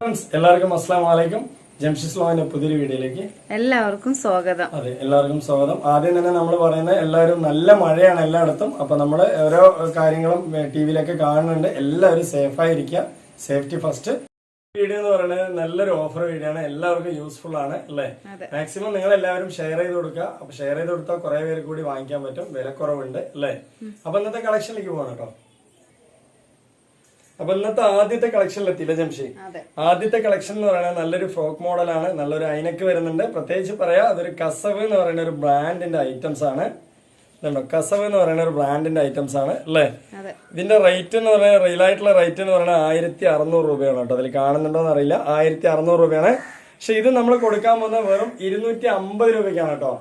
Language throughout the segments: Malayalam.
ഫ്രണ്ട്സ് എല്ലാവർക്കും അസ്സാം വലൈക്കും ജംഷിസ് ലോയിന്റെ പുതിയൊരു വീഡിയോയിലേക്ക് എല്ലാവർക്കും സ്വാഗതം. അതെ എല്ലാവർക്കും സ്വാഗതം. ആദ്യം തന്നെ നമ്മൾ പറയുന്നത് എല്ലാവരും നല്ല മഴയാണ് എല്ലായിടത്തും. അപ്പൊ നമ്മൾ ഓരോ കാര്യങ്ങളും ടി വിയിലൊക്കെ കാണുന്നുണ്ട്. എല്ലാവരും സേഫ് ആയിരിക്കുക. സേഫ്റ്റി ഫസ്റ്റ് വീഡിയോ എന്ന് പറയുന്നത് നല്ലൊരു ഓഫർ വീഡിയോ ആണ് എല്ലാവർക്കും യൂസ്ഫുൾ ആണ് അല്ലേ? മാക്സിമം നിങ്ങൾ എല്ലാവരും ഷെയർ ചെയ്ത് കൊടുക്കുക. അപ്പൊ ഷെയർ ചെയ്ത് കൊടുത്താൽ കുറെ പേര് കൂടി വാങ്ങിക്കാൻ പറ്റും. വിലക്കുറവുണ്ട് അല്ലേ? അപ്പൊ ഇന്നത്തെ കളക്ഷനിലേക്ക് പോകണം കേട്ടോ. അപ്പൊ ഇന്നത്തെ ആദ്യത്തെ കളക്ഷനിലെത്തിയില്ല ജംഷി? ആദ്യത്തെ കളക്ഷൻ എന്ന് പറയുന്നത് നല്ലൊരു ഫ്രോക്ക് മോഡലാണ് നല്ലൊരു അയിനക്ക് വരുന്നുണ്ട്. പ്രത്യേകിച്ച് പറയാ അതൊരു കസവ് എന്ന് പറയുന്ന ഒരു ബ്രാൻഡിന്റെ ഐറ്റംസ് ആണ്. ഇതുണ്ടോ? കസവ് എന്ന് പറയുന്ന ഒരു ബ്രാൻഡിന്റെ ഐറ്റംസ് ആണ് അല്ലേ? ഇതിന്റെ റേറ്റ് എന്ന് പറയുന്നത് റിയൽ ആയിട്ടുള്ള റേറ്റ് എന്ന് പറയുന്നത് ആയിരത്തി അറുന്നൂറ് രൂപയാണ് കേട്ടോ. അതിൽ കാണുന്നുണ്ടോ എന്ന് അറിയില്ല. ആയിരത്തി അറുന്നൂറ് രൂപയാണ്. പക്ഷെ ഇത് നമ്മൾ കൊടുക്കാൻ പോകുന്നത് വെറും ഇരുന്നൂറ്റി അമ്പത് രൂപയ്ക്കാണ് കേട്ടോ.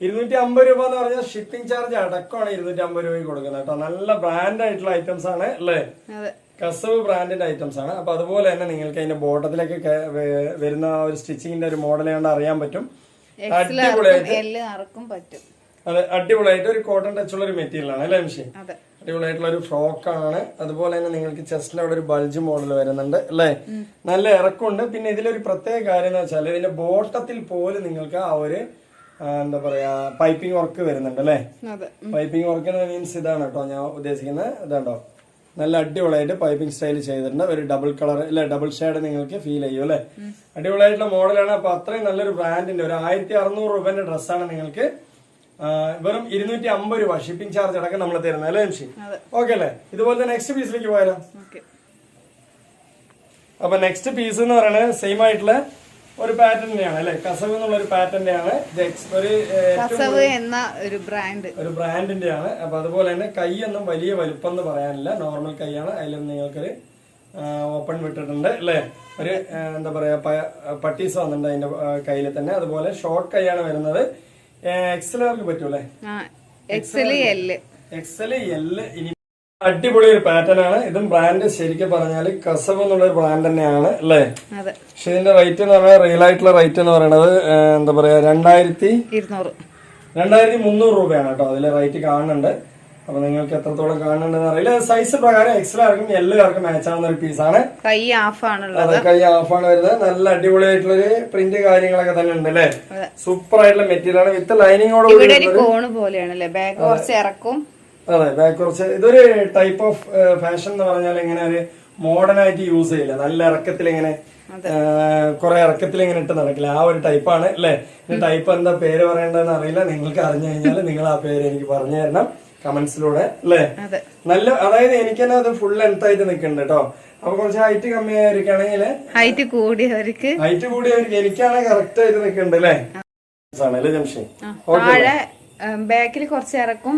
ഇരുന്നൂറ്റി അമ്പത് രൂപ എന്ന് പറഞ്ഞാൽ ഷിപ്പിംഗ് ചാർജ് അടക്കമാണ് ഇരുന്നൂറ്റി അമ്പത് രൂപയ്ക്ക് കൊടുക്കുന്നത് കേട്ടോ. നല്ല ബ്രാൻഡ് ആയിട്ടുള്ള ഐറ്റംസ് ആണ് അല്ലേ? കസവ് ബ്രാൻഡിന്റെ ഐറ്റംസ് ആണ്. അപ്പൊ അതുപോലെ തന്നെ നിങ്ങൾക്ക് അതിന്റെ ബോട്ടത്തിലേക്ക് വരുന്ന ആ ഒരു സ്റ്റിച്ചിങ്ങിന്റെ ഒരു മോഡൽ കണ്ട് അറിയാൻ പറ്റും. അടിപൊളിയായിട്ട് അതെ അടിപൊളിയായിട്ട് ഒരു കോട്ടൺ ടച്ച് ഉള്ള ഒരു മെറ്റീരിയൽ ആണ് അല്ലേ മിഷി? അടിപൊളിയായിട്ടുള്ള ഒരു ഫ്രോക്ക് ആണ്. അതുപോലെ തന്നെ നിങ്ങൾക്ക് ചെസ്റ്റിൽ അവിടെ ഒരു ബൾജ് മോഡൽ വരുന്നുണ്ട് അല്ലേ? നല്ല ഇറക്കമുണ്ട് പിന്നെ ഇതിലൊരു പ്രത്യേക കാര്യം എന്ന് വെച്ചാൽ ഇതിന്റെ ബോട്ടത്തിൽ പോലും നിങ്ങൾക്ക് ആ ഒരു എന്താ പറയാ പൈപ്പിംഗ് വർക്ക് വരുന്നുണ്ട് അല്ലേ? പൈപ്പിംഗ് വർക്ക് മീൻസ് ഇതാണ് കേട്ടോ ഞാൻ ഉദ്ദേശിക്കുന്നത്. ഇതാണ്ടോ? നല്ല അടിപൊളിയായിട്ട് പൈപ്പിംഗ് സ്റ്റൈൽ ചെയ്തിട്ടുണ്ട്. ഒരു ഡബിൾ കളർ അല്ലെ ഡബിൾ ഷെയ്ഡ് നിങ്ങൾക്ക് ഫീൽ ചെയ്യും അല്ലെ? അടിപൊളിയായിട്ടുള്ള മോഡലാണ്. അപ്പൊ അത്രയും നല്ലൊരു ബ്രാൻഡിന്റെ ഒരു ആയിരത്തി അറുന്നൂറ് രൂപന്റെ ഡ്രസ്സാണ് നിങ്ങൾക്ക് വെറും ഇരുന്നൂറ്റി അമ്പത് രൂപ ഷിപ്പിംഗ് ചാർജ് അടക്കം നമ്മൾ തരുന്നത് അല്ലേ എംഷി. ഓക്കെ അല്ലേ? ഇതുപോലെ നെക്സ്റ്റ് പീസിലേക്ക് പോയാലോ? അപ്പൊ നെക്സ്റ്റ് പീസ് എന്ന് പറയുന്നത് സെയിം ആയിട്ടുള്ള ഒരു പാറ്റേണിന്റെ ആണ് അല്ലെ? കസവ് എന്നുള്ള ഒരു പാറ്റേണിന്റെ ഇത് ഒരു കസവ് എന്ന ഒരു ബ്രാൻഡ് ഒരു ബ്രാൻഡിന്റെയാണ് അപ്പൊ അതുപോലെ തന്നെ കൈയൊന്നും വലിയ വലുപ്പം എന്ന് പറയാനില്ല. നോർമൽ കൈയാണ്. അതിലും നിങ്ങൾക്കൊരു ഓപ്പൺ വിട്ടിട്ടുണ്ട് അല്ലേ? ഒരു എന്താ പറയാ പട്ടീസ് വന്നിട്ടുണ്ട് അതിന്റെ കയ്യിൽ തന്നെ. അതുപോലെ ഷോർട്ട് കൈയാണ് വരുന്നത്. എക്സലുകാർക്ക് പറ്റൂലേ ആ എക്സൽ എൽ എക്സൽ എൽ ഇനി അടിപൊളി ഒരു പാറ്റേൺ ആണ്. ഇതും ബ്രാൻഡ് ശരിക്കും പറഞ്ഞാൽ കസവ് എന്നുള്ള ഒരു ബ്രാൻഡ് തന്നെയാണ് അല്ലേ? പക്ഷെ ഇതിന്റെ റേറ്റ് എന്ന് പറഞ്ഞാൽ റിയൽ ആയിട്ടുള്ള റേറ്റ് എന്ന് പറയുന്നത് എന്താ പറയാ രണ്ടായിരത്തി ഇരുന്നൂറ്. രണ്ടായിരത്തി മുന്നൂറ് രൂപയാണ് കേട്ടോ അതിലെ റേറ്റ് കാണുന്നുണ്ട്. അപ്പൊ നിങ്ങൾക്ക് എത്രത്തോളം കാണുന്നുണ്ടെന്ന് അറിയില്ല. സൈസ് പ്രകാരം എക്സലാർക്കും എല്ലാവർക്കും മാച്ച് ആവുന്ന ഒരു പീസാണ് കൈ ആണ് അത് കൈ ആണ് വരുന്നത്. നല്ല അടിപൊളി ആയിട്ടുള്ള ഒരു പ്രിന്റ് കാര്യങ്ങളൊക്കെ തന്നെ ഉണ്ട് അല്ലേ. സൂപ്പർ ആയിട്ടുള്ള മെറ്റീരിയൽ ആണ്. വിത്ത് ലൈനിങ്ങോട് ഇറക്കും. അതെ ബാക്ക് കുറച്ച് ഇതൊരു ടൈപ്പ് ഓഫ് ഫാഷൻ എന്ന് പറഞ്ഞാൽ ഇങ്ങനെ ഒരു മോഡേൺ ആയിട്ട് യൂസ് ചെയ്യില്ല. നല്ല ഇറക്കത്തിൽ ഇങ്ങനെ കുറെ ഇറക്കത്തിൽ ഇങ്ങനെ ഇട്ട് നടക്കില്ല. ആ ഒരു ടൈപ്പാണ് അല്ലേ? ടൈപ്പ് എന്താ പേര് പറയേണ്ടതെന്ന് അറിയില്ല. നിങ്ങൾക്ക് അറിഞ്ഞു കഴിഞ്ഞാൽ നിങ്ങൾ ആ പേര് എനിക്ക് പറഞ്ഞു തരണം കമന്റ്സിലൂടെ അല്ലേ? നല്ല അതായത് എനിക്ക് തന്നെ അത് ഫുൾ ലെങ്ത് ആയിട്ട് നിൽക്കുന്നുണ്ട് കേട്ടോ അപ്പൊ കുറച്ച് ഹൈറ്റ് കമ്മിയായിരിക്കുകയാണെങ്കിൽ ഹൈറ്റ് കൂടിയവർക്ക് ഹൈറ്റ് കൂടിയവർക്ക് എനിക്കാണ് കറക്റ്റ് ആയിട്ട് നിൽക്കുന്നുണ്ട് അല്ലേ? ജംഷൻ താഴെ ബാക്കിൽ കുറച്ച് ഇറക്കും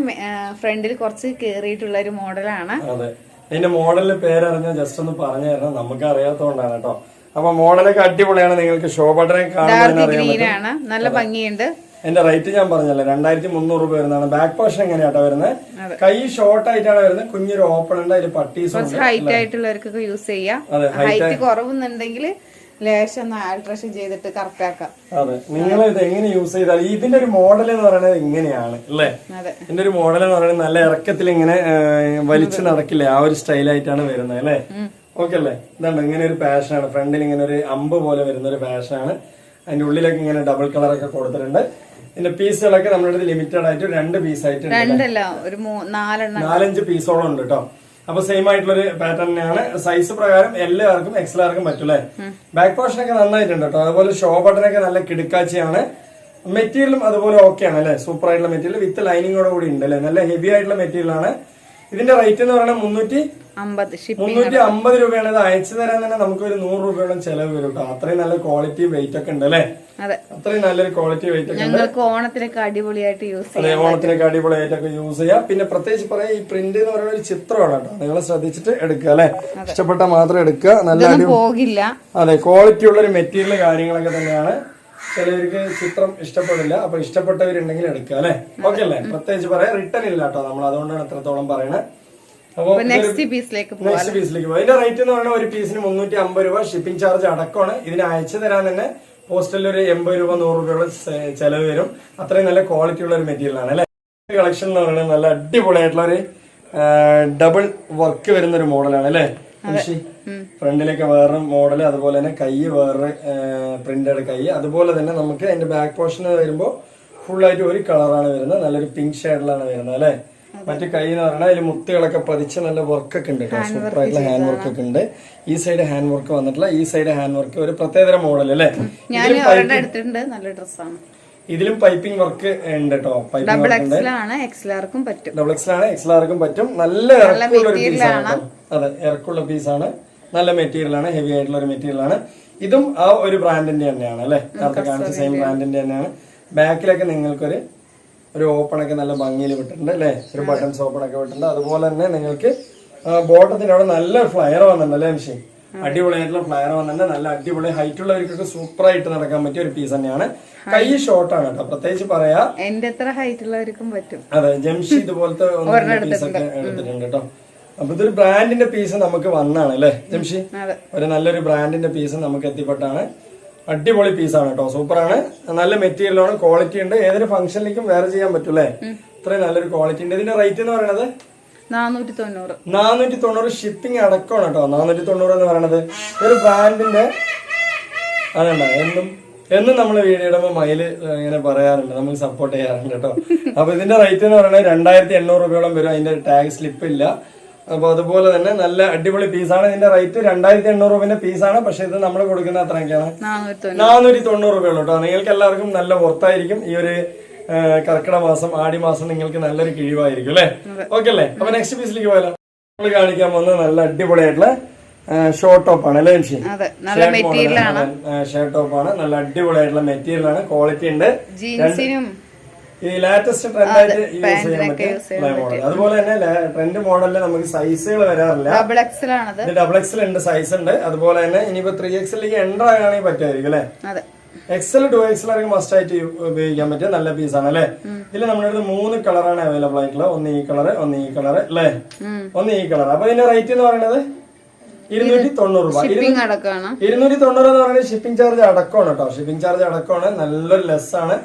ഫ്രണ്ടിൽ കുറച്ച് കേറിയിട്ടുള്ള ഒരു മോഡലാണ്. അതെ. അതിന്റെ മോഡലിന്റെ പേരറിഞ്ഞ ജസ്റ്റ് ഒന്ന് പറഞ്ഞു തരണം. നമുക്ക് അറിയാത്തതുകൊണ്ടാണ് കേട്ടോ. അപ്പൊ മോഡലൊക്കെ അടിപൊളിയാണ്. നിങ്ങൾക്ക് ഗ്രീൻ ആണ്. നല്ല ഭംഗിയുണ്ട്. എന്റെ റേറ്റ് ഞാൻ പറഞ്ഞല്ലേ? രണ്ടായിരത്തി മുന്നൂറ് രൂപ വരുന്നതാണ്. ബാക്ക് പോർഷൻ എങ്ങനെയാട്ടോ വരുന്നത് കൈ ഷോർട്ട് ആയിട്ടാണ് വരുന്നത്. കുഞ്ഞൊരു ഓപ്പൺ ഉണ്ട്. അതിൽ പട്ടീസ് ഹൈറ്റ് ആയിട്ടുള്ളവർക്കൊക്കെ യൂസ് ചെയ്യാം. ഹൈറ്റ് കുറവുന്നുണ്ടെങ്കിൽ ലേശം ഒന്ന് ആൾട്രേഷൻ ചെയ്തിട്ട് കറക്റ്റ് ആക്കാം അതെ. നിങ്ങൾ ഇത് എങ്ങനെ യൂസ് ചെയ്താൽ ഇതിന്റെ ഒരു മോഡൽ എന്ന് പറയുന്നത് ഇങ്ങനെയാണ്. അല്ലേ? അതെ. ഇതിന്റെ ഒരു മോഡൽ എന്ന് പറയുന്നത് നല്ല ഇറക്കത്തിൽ ഇങ്ങനെ വലിച്ചു നടക്കില്ലേ? ആ ഒരു സ്റ്റൈലായിട്ടാണ് വരുന്നത് അല്ലേ? ഓക്കെ അല്ലേ? ഇതാണ് ഇങ്ങനെ ഒരു പാഷനാണ് ഫ്രണ്ടിൽ ഇങ്ങനെ ഒരു അമ്പ് പോലെ വരുന്ന ഒരു പാഷനാണ് അതിന്റെ ഉള്ളിലൊക്കെ ഇങ്ങനെ ഡബിൾ കളറൊക്കെ കൊടുത്തിട്ടുണ്ട്. ഇതിന്റെ പീസുകളൊക്കെ നമ്മുടെ അടുത്ത് ലിമിറ്റഡ് ആയിട്ട് രണ്ട് പീസ് ആയിട്ട് രണ്ടല്ല ഒരു മൂ- നാലഞ്ച് പീസോളം ഉണ്ട് കേട്ടോ അപ്പൊ സെയിം ആയിട്ടുള്ള ഒരു പാറ്റേൺ തന്നെയാണ്. സൈസ് പ്രകാരം എല്ലാവർക്കും എക്സലാർക്കും പറ്റൂലേ ബാക്ക് പോർഷൻ ഒക്കെ നന്നായിട്ടുണ്ട് കേട്ടോ അതുപോലെ ഷോ ബട്ടനൊക്കെ നല്ല കിടുക്കാച്ചയാണ്. മെറ്റീരിയലും അതുപോലെ ഓക്കെ ആണ് അല്ലെ സൂപ്പർ ആയിട്ടുള്ള മെറ്റീരിയൽ വിത്ത് ലൈനിങ്ങോട് കൂടി ഉണ്ട് അല്ലെ നല്ല ഹെവി ആയിട്ടുള്ള മെറ്റീരിയൽ ആണ്. ഇതിന്റെ റേറ്റ് എന്ന് പറയുന്നത് മുന്നൂറ്റി മുന്നൂറ്റി അമ്പത് രൂപയാണ്. ഇത് അയച്ചു തരാൻ തന്നെ നമുക്ക് ഒരു നൂറ് രൂപയോളം ചെലവ് വരും കേട്ടോ അത്രയും നല്ല ക്വാളിറ്റി വെയിറ്റ് ഒക്കെ ഉണ്ട് അല്ലേ? അതെ. അത്രയും നല്ലൊരു ക്വാളിറ്റി വെയിറ്റ് ഒക്കെ ഉണ്ട്. ഓണത്തിനൊക്കെ അടിപൊളിയായിട്ട് യൂസ് അതെ ഓണത്തിനൊക്കെ അടിപൊളിയായിട്ടൊക്കെ യൂസ് ചെയ്യാം. പിന്നെ പ്രത്യേകിച്ച് പറയാം ഈ പ്രിന്റ് എന്ന് പറയുന്ന ഒരു ചിത്രമാണ് കേട്ടോ നിങ്ങൾ ശ്രദ്ധിച്ചിട്ട് എടുക്കുക അല്ലെ? ഇഷ്ടപ്പെട്ട മാത്രം എടുക്കുക. നല്ല പോകില്ല. അതെ ക്വാളിറ്റി ഉള്ള ഒരു മെറ്റീരിയൽ കാര്യങ്ങളൊക്കെ തന്നെയാണ്. ചിലവർക്ക് ചിത്രം ഇഷ്ടപ്പെടില്ല അപ്പൊ ഇഷ്ടപ്പെട്ടവരുണ്ടെങ്കിൽ എടുക്കുക അല്ലെ? ഓക്കെ അല്ലേ? പ്രത്യേകിച്ച് പറയാം റിട്ടേൺ ഇല്ല കേട്ടോ നമ്മൾ. അതുകൊണ്ടാണ് എത്രത്തോളം പറയണത് അപ്പൊ നെക്സ്റ്റ് പീസിലേക്ക് നെക്സ്റ്റ് പീസിലേക്ക് പോകും ഇതിന്റെ റേറ്റ് എന്ന് പറയുന്നത് ഒരു പീസിന് മുന്നൂറ്റി അമ്പത് രൂപ ഷിപ്പിംഗ് ചാർജ് അടക്കമാണ്. ഇതിന് അയച്ചു തരാൻ തന്നെ പോസ്റ്റലിൽ ഒരു എൺപത് രൂപ നൂറ് രൂപയുടെ ചെലവ് വരും. അത്രയും നല്ല ക്വാളിറ്റി ഉള്ള ഒരു മെറ്റീരിയൽ ആണ് അല്ലെ? കളക്ഷൻ എന്ന് പറയുന്നത് നല്ല അടിപൊളിയായിട്ടുള്ള ഒരു ഡബിൾ വർക്ക് വരുന്ന ഒരു മോഡലാണ് അല്ലേ? ഫ്രണ്ടിലേക്ക് വേറൊരു മോഡൽ അതുപോലെ തന്നെ കൈ വേറെ പ്രിന്റഡ് കൈ. അതുപോലെ തന്നെ നമുക്ക് അതിന്റെ ബാക്ക് പോർഷൻ വരുമ്പോൾ ഫുൾ ആയിട്ട് ഒരു കളറാണ് വരുന്നത്. നല്ലൊരു പിങ്ക് ഷെയ്ഡിലാണ് വരുന്നത് അല്ലെ? മറ്റു കൈ എന്ന് പറഞ്ഞാൽ അതിൽ മുത്തുകളൊക്കെ പതിച്ച് നല്ല വർക്ക് ഒക്കെ ഉണ്ട് കേട്ടോ സൂപ്പർ ആയിട്ടുള്ള ഹാൻഡ് വർക്ക് ഒക്കെ ഉണ്ട്. ഈ സൈഡ് ഹാൻഡ് വർക്ക് വന്നിട്ടില്ല ഈ സൈഡ് ഹാൻഡ് വർക്ക് ഒരു പ്രത്യേകതര മോഡൽ അല്ലേ? ഞാൻ എടുത്തിട്ടുണ്ട്. നല്ല ഡ്രസ്സാണ് ഇതിലും പൈപ്പിംഗ് വർക്ക് ഉണ്ട് കേട്ടോ പൈപ്പിംഗ് ഡബിൾ ആണ് എക്സിലാണ് എക്സിലാർക്കും പറ്റും. ഡബിൾ എക്സിലാണ് എക്സിലാർക്കും പറ്റും. നല്ല ഇറക്കുള്ള ഒരു പീസാണ് കേട്ടോ അതെ ഇറക്കുള്ള പീസാണ് നല്ല മെറ്റീരിയൽ ആണ് ഹെവി ആയിട്ടുള്ള ഒരു മെറ്റീരിയൽ ആണ്. ഇതും ആ ഒരു ബ്രാൻഡിന്റെ തന്നെയാണ് അല്ലെ? നേരത്തെ കാണിച്ച സെയിം ബ്രാൻഡിന്റെ തന്നെയാണ്. ബാക്കിലൊക്കെ നിങ്ങൾക്കൊരു ഒരു ഓപ്പൺ ഒക്കെ നല്ല ഭംഗിയിൽ വിട്ടിട്ടുണ്ട് അല്ലെ? ഒരു ബട്ടൺസ് ഓപ്പൺ ഒക്കെ വിട്ടിട്ടുണ്ട്. അതുപോലെ തന്നെ നിങ്ങൾക്ക് ബോട്ടത്തിന്റെ അവിടെ നല്ല ഫ്ലയർ വന്നിട്ടുണ്ട് അല്ലേ മിഷി? അടിപൊളിയായിട്ടുള്ള ഫ്ലയർ വന്നിട്ടുണ്ട്. നല്ല അടിപൊളി ഹൈറ്റ് ഉള്ളവർക്കൊക്കെ സൂപ്പറായിട്ട് നടക്കാൻ പറ്റിയ ഒരു പീസ് തന്നെയാണ്. കൈ ഷോർട്ടാണ് കേട്ടോ. പ്രത്യേകിച്ച് പറയാ എന്റെ എത്ര ഹൈറ്റ് ഉള്ളവർക്കും പറ്റും. അതെ ജംഷി ഇതുപോലത്തെ എടുത്തിട്ടുണ്ട് കേട്ടോ. അപ്പൊ ഇതൊരു ബ്രാൻഡിന്റെ പീസ് നമുക്ക് വന്നാണ് അല്ലേ ജംഷി ഒരു നല്ലൊരു ബ്രാൻഡിന്റെ പീസ് നമുക്ക് എത്തിപ്പെട്ടാണ്. അടിപൊളി പീസാണ് കേട്ടോ സൂപ്പറാണ് നല്ല മെറ്റീരിയലാണ് ക്വാളിറ്റി ഉണ്ട്. ഏതൊരു ഫംഗ്ഷനിലേക്കും വേറെ ചെയ്യാൻ പറ്റും അല്ലേ? ഇത്രയും നല്ലൊരു ക്വാളിറ്റി ഉണ്ട്. ഇതിന്റെ റേറ്റ് എന്ന് പറയുന്നത് നാനൂറ്റി തൊണ്ണൂറ് ഷിപ്പിംഗ് അടക്കമാണ് കേട്ടോ. നാനൂറ്റി തൊണ്ണൂറ് എന്ന് പറയുന്നത് ഒരു ബ്രാൻഡിന്റെ അതുണ്ടോ എന്നും എന്നും നമ്മൾ വീഡിയോ ഇടുമ്പോൾ മയിൽ ഇങ്ങനെ പറയാറുണ്ട്. നമ്മൾ സപ്പോർട്ട് ചെയ്യാറുണ്ട് കേട്ടോ അപ്പൊ ഇതിന്റെ റേറ്റ് എന്ന് പറയുന്നത് രണ്ടായിരത്തി എണ്ണൂറ് രൂപയോളം വരും. അതിന്റെ ടാഗ് സ്ലിപ്പ് ഇല്ല. അപ്പൊ അതുപോലെ തന്നെ നല്ല അടിപൊളി പീസാണ് ഇതിന്റെ റേറ്റ് രണ്ടായിരത്തി എണ്ണൂറ് രൂപന്റെ പീസാണ് പക്ഷെ ഇത് നമ്മൾ കൊടുക്കുന്ന അത്രയൊക്കെയാണ്. നാനൂറ്റി തൊണ്ണൂറ് രൂപയുള്ളൂ കേട്ടോ നിങ്ങൾക്ക് എല്ലാവർക്കും നല്ല വർത്തായിരിക്കും ഈ ഒരു കർക്കിട കർക്കിടക മാസം ആടി മാസം നിങ്ങൾക്ക് നല്ലൊരു കിഴിവായിരിക്കും അല്ലേ? ഓക്കെ അല്ലേ? അപ്പൊ നെക്സ്റ്റ് പീസിലേക്ക് പോയാലോ. നമ്മൾ കാണിക്കാൻ പോകുന്നത് നല്ല അടിപൊളിയായിട്ടുള്ള ഷോർട്ട് ടോപ്പ് ആണ് അല്ലേ നല്ല മെറ്റീരിയൽ ആണ് ഷർട്ട് ടോപ്പ് ആണ് നല്ല അടിപൊളിയായിട്ടുള്ള മെറ്റീരിയൽ ആണ് ക്വാളിറ്റി ഉണ്ട്. ജീൻസിനും ഈ ലാറ്റസ്റ്റ് ട്രെൻഡ് ആയിട്ട് യൂസ് ചെയ്യാൻ പറ്റിയ മോഡൽ അതുപോലെ തന്നെ ട്രെൻഡ് മോഡലിൽ നമുക്ക് സൈസുകൾ വരാറില്ല. ഡബിൾ ഇത് ഡബിൾ എക്സൽ ഉണ്ട് സൈസ് ഉണ്ട്. അതുപോലെ തന്നെ ഇനിയിപ്പോ ത്രീ എക്സലിലേക്ക് എന്റർ ആകാണെങ്കിൽ പറ്റുമായിരിക്കും അല്ലേ? എക്സൽ ടു എക്സൽ ആണെങ്കിൽ മസ്റ്റ് ആയിട്ട് ഉപയോഗിക്കാൻ പറ്റിയ നല്ല പീസ് ആണ് അല്ലെ? ഇതിൽ നമ്മുടെ അടുത്ത് മൂന്ന് കളറാണ് അവൈലബിൾ ആയിട്ടുള്ളത്. ഒന്ന് ഈ കളർ ഒന്ന് ഈ കളർ അല്ലേ. ഒന്ന് ഈ കളർ അപ്പൊ ഇതിന്റെ റേറ്റ് എന്ന് പറയുന്നത്? ഇരുന്നൂറ്റി തൊണ്ണൂറ് രൂപ. ഇരുന്നൂറ്റി തൊണ്ണൂറ് എന്ന് പറയുന്നത് ഷിപ്പിംഗ് ചാർജ് അടക്കമാണ് കേട്ടോ. ഷിപ്പിംഗ് ചാർജ് അടക്കമാണ്. നല്ലൊരു ലെസ് ആണ്.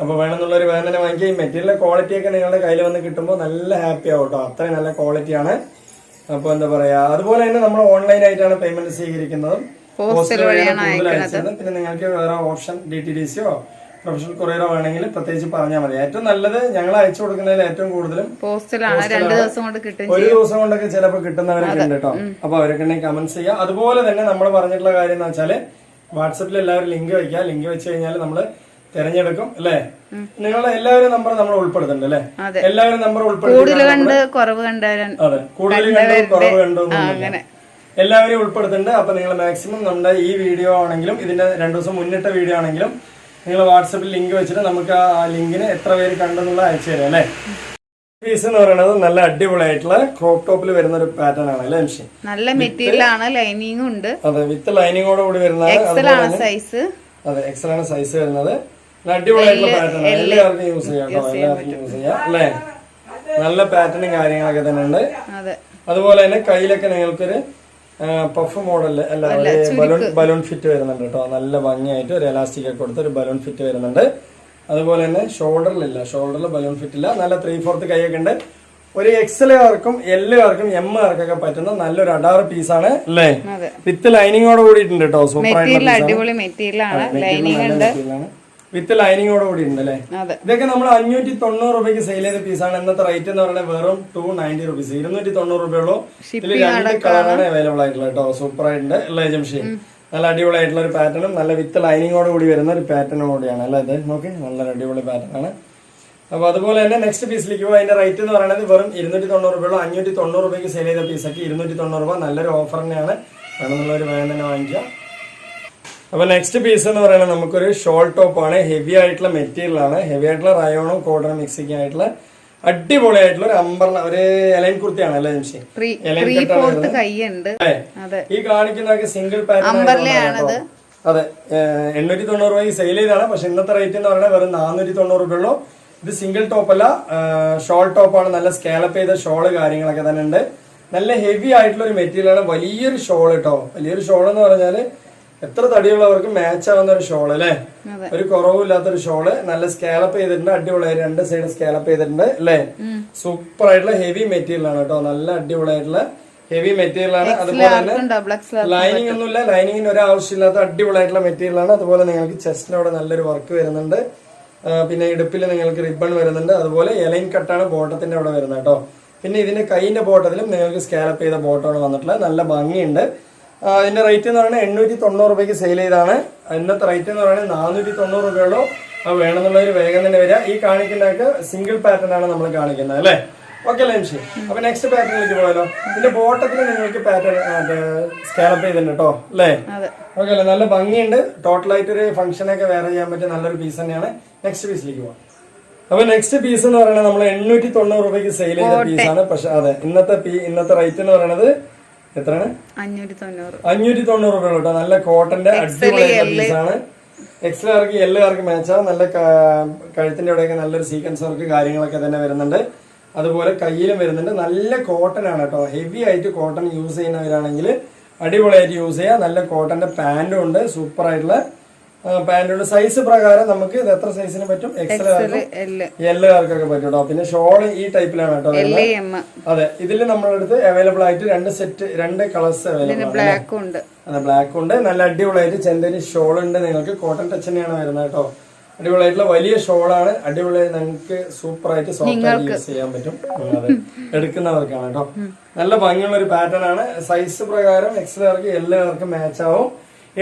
അപ്പൊ വേണമെന്നുള്ളൊരു വേദന തന്നെ വാങ്ങിക്കുക ഈ മെറ്റീരിയൽ ക്വാളിറ്റി ഒക്കെ നിങ്ങളുടെ കയ്യിൽ വന്ന് കിട്ടുമ്പോൾ നല്ല ഹാപ്പി ആവും കേട്ടോ. അത്രയും നല്ല ക്വാളിറ്റിയാണ് അപ്പൊ എന്താ പറയാ അതുപോലെ തന്നെ നമ്മൾ ഓൺലൈൻ ആയിട്ടാണ് പേയ്മെന്റ് സ്വീകരിക്കുന്നതും. പോസ്റ്റൽ വഴിയാണ് കൂടുതൽ പിന്നെ നിങ്ങൾക്ക് വേറെ ഓപ്ഷൻ ഡി ടി ഡി സിയോ പ്രൊഫഷണൽ കൊറിയർ വേണമെങ്കിൽ പ്രത്യേകിച്ച് പറഞ്ഞാൽ മതി. ഏറ്റവും നല്ലത് ഞങ്ങൾ അയച്ചു കൊടുക്കുന്നതിൽ ഏറ്റവും കൂടുതലും പോസ്റ്റിലാണ്. രണ്ട് ദിവസം കൊണ്ട് കിട്ടും ഒരു ദിവസം കൊണ്ടൊക്കെ ചിലപ്പോൾ കിട്ടുന്നവരൊക്കെ ഉണ്ട് കേട്ടോ. അപ്പൊ അവരൊക്കെ ഉണ്ടെങ്കിൽ കമന്റ്സ് ചെയ്യുക. അതുപോലെ തന്നെ നമ്മൾ പറഞ്ഞിട്ടുള്ള കാര്യം എന്ന് വെച്ചാൽ വാട്സപ്പിൽ എല്ലാവരും ലിങ്ക് വെക്കുക ലിങ്ക് വെച്ച് കഴിഞ്ഞാൽ നമ്മൾ തിരഞ്ഞെടുക്കും അല്ലേ? നിങ്ങളുടെ എല്ലാവരും നമ്പർ നമ്മൾ ഉൾപ്പെടുത്തുന്നുണ്ട് അല്ലേ? എല്ലാവരും നമ്പർ ഉൾപ്പെടുത്തുന്നുണ്ട് കുറവ് അതെ. കൂടുതൽ കണ്ടു കുറവ് കണ്ടു എല്ലാവരെയും ഉൾപ്പെടുത്തുന്നുണ്ട്. അപ്പൊ നിങ്ങൾ മാക്സിമം നമ്മുടെ ഈ വീഡിയോ ആണെങ്കിലും ഇതിന്റെ രണ്ടു ദിവസം മുന്നിട്ട വീഡിയോ ആണെങ്കിലും നിങ്ങൾ വാട്സപ്പിൽ ലിങ്ക് വെച്ചിട്ട് നമുക്ക് ആ ലിങ്കിന് എത്ര പേര് കണ്ടെന്നുള്ള അയച്ചു തരാം അല്ലേ? പീസ് എന്ന് പറയുന്നത് നല്ല അടിപൊളിയായിട്ടുള്ള ക്രോപ്പ് ടോപ്പിൽ വരുന്ന ഒരു പാറ്റേൺ ആണ് അല്ലേ മിഷി നല്ല മെറ്റീരിയൽ ആണ് ലൈനിങ് ഉണ്ട്. അതെ വിത്ത് ലൈനിങ്ങോട് കൂടി വരുന്ന സൈസ് അതെ എക്സൽ ആണ് സൈസ് വരുന്നത്. നല്ല അടിപൊളിയായിട്ടുള്ള പാറ്റേൺ എല്ലാവർക്കും യൂസ് ചെയ്യാം കേട്ടോ എല്ലാവർക്കും യൂസ് ചെയ്യാം അല്ലേ? നല്ല പാറ്റേണും കാര്യങ്ങളൊക്കെ തന്നെ ഉണ്ട്. അതെ. അതുപോലെ തന്നെ കയ്യിലൊക്കെ നിങ്ങൾക്കൊരു പഫ് മോഡൽ അല്ല ഒരു ബലൂൺ ബലൂൺ ഫിറ്റ് വരുന്നുണ്ട് കേട്ടോ നല്ല ഭംഗിയായിട്ട് ഒരു എലാസ്റ്റിക് ഒക്കെ കൊടുത്ത് ഒരു ബലൂൺ ഫിറ്റ് വരുന്നുണ്ട്. അതുപോലെ തന്നെ ഷോൾഡറിലില്ല ഷോൾഡറിൽ ബലൂൺ ഫിറ്റ് ഇല്ല. നല്ല ത്രീ ഫോർത്ത് കൈയൊക്കെ ഉണ്ട്. ഒരു എക്സലുകാർക്കും എല്ലുകാർക്കും എം ആർക്കൊക്കെ പറ്റുന്ന നല്ലൊരു അഡാറ് പീസാണ് അല്ലേ? വിത്ത് ലൈനിങ്ങോട് കൂടിയിട്ടുണ്ട് കേട്ടോ സൂപ്പർ മെറ്റീരിയൽ അടിപൊളി വിത്ത് ലൈനിങ്ങോട് കൂടി ഉണ്ട് അല്ലേ ഇതൊക്കെ നമ്മൾ അഞ്ഞൂറ്റി തൊണ്ണൂറ് രൂപയ്ക്ക് സെയിൽ ചെയ്ത പീസ് ആണ്. ഇന്നത്തെ റേറ്റ് എന്ന് പറയുന്നത് വെറും ടു നയന്റി റുപ്പീസ് ഇരുന്നൂറ്റി തൊണ്ണൂറ് രൂപയുള്ളൂ ഇതിൽ രണ്ട് കളറാണ് അവൈലബിൾ ആയിട്ടുള്ളത് കേട്ടോ. സൂപ്പർ ആയിട്ടുണ്ട്. അല്ലേ ജംഷി നല്ല അടിപൊളിയായിട്ടുള്ള ഒരു പാറ്റേണും നല്ല വിത്ത് ലൈനിങ്ങോട് കൂടി വരുന്ന ഒരു പാറ്റേണും കൂടിയാണ്. അല്ലേ ഇത്? നോക്കി. നല്ലൊരു അടിപൊളി പാറ്റേൺ ആണ്. അപ്പൊ അതുപോലെ തന്നെ നെക്സ്റ്റ് പീസിലേക്ക് പോകും അതിന്റെ റേറ്റ് എന്ന് പറയുന്നത് വെറും ഇരുന്നൂറ്റി തൊണ്ണൂറ് രൂപയുള്ളൂ അഞ്ഞൂറ്റി തൊണ്ണൂറ് രൂപയ്ക്ക് സെയിൽ ചെയ്ത പീസൊക്കെ ഇരുന്നൂറ്റി തൊണ്ണൂറ് രൂപ നല്ലൊരു ഓഫർ തന്നെയാണ്. വേണമെന്നുള്ളവർ വേഗം തന്നെ വാങ്ങിക്കുക. അപ്പൊ നെക്സ്റ്റ് പീസ് എന്ന് പറയുന്നത് നമുക്കൊരു ഷോൾ ടോപ്പ് ആണ്. ഹെവി ആയിട്ടുള്ള മെറ്റീരിയൽ ആണ്. ഹെവി ആയിട്ടുള്ള റയോണും കോട്ടണും മിക്സിംഗ് ആയിട്ടുള്ള അടിപൊളിയായിട്ടുള്ള ഒരു അമ്പർണ ഒരു എലൈൻ കുർത്തിയാണ് അല്ലേ ഈ കാണിക്കുന്നതൊക്കെ സിംഗിൾ പാറ്റേൺ. അതെ. എണ്ണൂറ്റി തൊണ്ണൂറ് രൂപയ്ക്ക് സെയിൽ ചെയ്താണ് പക്ഷെ ഇന്നത്തെ റേറ്റ് എന്ന് പറയുന്നത് വെറും നാനൂറ്റി തൊണ്ണൂറ് രൂപയുള്ളൂ ഇത് സിംഗിൾ ടോപ്പ് അല്ല. ഷോൾ ടോപ്പാണ് നല്ല സ്കാലപ്പ് ചെയ്ത ഷോൾ കാര്യങ്ങളൊക്കെ തന്നെ ഉണ്ട്. നല്ല ഹെവി ആയിട്ടുള്ള ഒരു മെറ്റീരിയൽ ആണ്. വലിയൊരു ഷോൾ കേട്ടോ. വലിയൊരു ഷോൾ എന്ന് പറഞ്ഞാൽ എത്ര തടിയുള്ളവർക്കും മാച്ച് ആവുന്ന ഒരു ഷോൾ അല്ലേ. ഒരു കുറവില്ലാത്ത ഒരു ഷോൾ നല്ല സ്കാലപ്പ് ചെയ്തിട്ടുണ്ട് അടിപൊളിയായി രണ്ട് സൈഡ് സ്കാലപ്പ് ചെയ്തിട്ടുണ്ട് അല്ലേ? സൂപ്പർ ആയിട്ടുള്ള ഹെവി മെറ്റീരിയൽ ആണ് കേട്ടോ. നല്ല അടിപൊളിയായിട്ടുള്ള ഹെവി മെറ്റീരിയൽ ആണ്. അതുപോലെ തന്നെ ലൈനിങ് ഒന്നുമില്ല. ലൈനിങ്ങിന് ഒരു ആവശ്യമില്ലാത്ത അടിപൊളിയായിട്ടുള്ള മെറ്റീരിയൽ ആണ്. അതുപോലെ നിങ്ങൾക്ക് ചെസ്റ്റിന് അവിടെ നല്ലൊരു വർക്ക് വരുന്നുണ്ട്. പിന്നെ ഇടുപ്പിൽ നിങ്ങൾക്ക് റിബൺ വരുന്നുണ്ട്. അതുപോലെ എലൈൻ കട്ടാണ് ബോട്ടത്തിന്റെ അവിടെ വരുന്നത് കേട്ടോ. പിന്നെ ഇതിന്റെ കൈയിന്റെ ബോട്ടത്തിലും നിങ്ങൾക്ക് സ്കാലപ്പ് ചെയ്ത ബോട്ടമാണ് വന്നിട്ടുള്ളത്. നല്ല ഭംഗിയുണ്ട്. ആ, ഇതിന്റെ റേറ്റ് എന്ന് പറയുന്നത് എണ്ണൂറ്റി തൊണ്ണൂറ് രൂപയ്ക്ക് സെയിൽ ചെയ്താണ്. ഇന്നത്തെ റേറ്റ് എന്ന് പറയുന്നത് നാനൂറ്റി തൊണ്ണൂറ് രൂപയുള്ളൂ. അത് വേണമെന്നുള്ളവർ വേഗം തന്നെ വരിക. ഈ കാണിക്കുന്നതൊക്കെ സിംഗിൾ പാറ്റേൺ ആണ് നമ്മൾ കാണിക്കുന്നത് അല്ലേ? ഓക്കെ ലൻഷി. അപ്പൊ നെക്സ്റ്റ് പാറ്റേണിലേക്ക് പോയാലോ ഇതിന്റെ ബോട്ടത്തിൽ നിങ്ങൾക്ക് പാറ്റേൺ സ്കാലപ്പ് ചെയ്തിട്ടുണ്ട് കേട്ടോ അല്ലേ? ഓക്കെ അല്ലേ? നല്ല ഭംഗിയുണ്ട്. ടോട്ടലായിട്ട് ഒരു ഫംഗ്ഷനൊക്കെ വേറെ ചെയ്യാൻ പറ്റിയ നല്ലൊരു പീസ് തന്നെയാണ്. നെക്സ്റ്റ് പീസിലേക്ക് പോകാം. അപ്പൊ നെക്സ്റ്റ് പീസ് എന്ന് പറയുന്നത് നമ്മൾ എണ്ണൂറ്റി തൊണ്ണൂറ് രൂപയ്ക്ക് സെയിൽ ചെയ്ത പീസാണ് പക്ഷെ അതെ ഇന്നത്തെ ഇന്നത്തെ റേറ്റ് എന്ന് പറയുന്നത് എത്രയാണ്? അഞ്ഞൂറ്റി തൊണ്ണൂറ് രൂപ കേട്ടോ. നല്ല കോട്ടന്റെ അടിപൊളിയായിട്ടുള്ള പീസാണ് എക്സ്ട്രാർക്ക് എല്ലുകാർക്ക് മാച്ചാവും നല്ല ക- കഴുത്തിന്റെ അവിടെയൊക്കെ നല്ലൊരു സീക്വൻസ് വർക്ക് കാര്യങ്ങളൊക്കെ തന്നെ വരുന്നുണ്ട്. അതുപോലെ കയ്യിലും വരുന്നുണ്ട്. നല്ല കോട്ടൺ ആണ് കേട്ടോ. ഹെവി ആയിട്ട് കോട്ടൺ യൂസ് ചെയ്യുന്നവരാണെങ്കിൽ അടിപൊളിയായിട്ട് യൂസ് ചെയ്യാം. നല്ല കോട്ടന്റെ പാന്റും ഉണ്ട്. സൂപ്പർ ആയിട്ടുള്ള പാന്റുണ്ട് സൈസ് പ്രകാരം നമുക്ക് ഇത് എത്ര സൈസിന് പറ്റും? എൽ എല്ലുകാർക്കൊക്കെ പറ്റും കേട്ടോ പിന്നെ ഷോൾ ഈ ടൈപ്പിലാണ് കേട്ടോ അതെ ഇതിൽ നമ്മുടെ അടുത്ത് അവൈലബിൾ ആയിട്ട് രണ്ട് സെറ്റ് രണ്ട് കളേഴ്സ് അവൈലബിൾ ആണ് ബ്ലാക്കും ഉണ്ട്. അതെ ബ്ലാക്ക് ഉണ്ട്. നല്ല അടിപൊളിയായിട്ട് ചെന്തരി ഷോൾ ഉണ്ട്. നിങ്ങൾക്ക് കോട്ടൺ ടച്ച് തന്നെയാണ് വരുന്നത് കേട്ടോ. അടിപൊളിയായിട്ടുള്ള വലിയ ഷോളാണ്. അടിപൊളിയായി നിങ്ങൾക്ക് സൂപ്പർ ആയിട്ട് സോഫ്റ്റ് ആയിട്ട് യൂസ് ചെയ്യാൻ പറ്റും. അതെ. എടുക്കുന്നവർക്കാണ് കേട്ടോ. നല്ല ഭംഗിയുള്ള ഒരു പാറ്റേൺ ആണ്. സൈസ് പ്രകാരം എക്സലുകാർക്ക് എല്ലാവർക്കും മാച്ച് ആവും.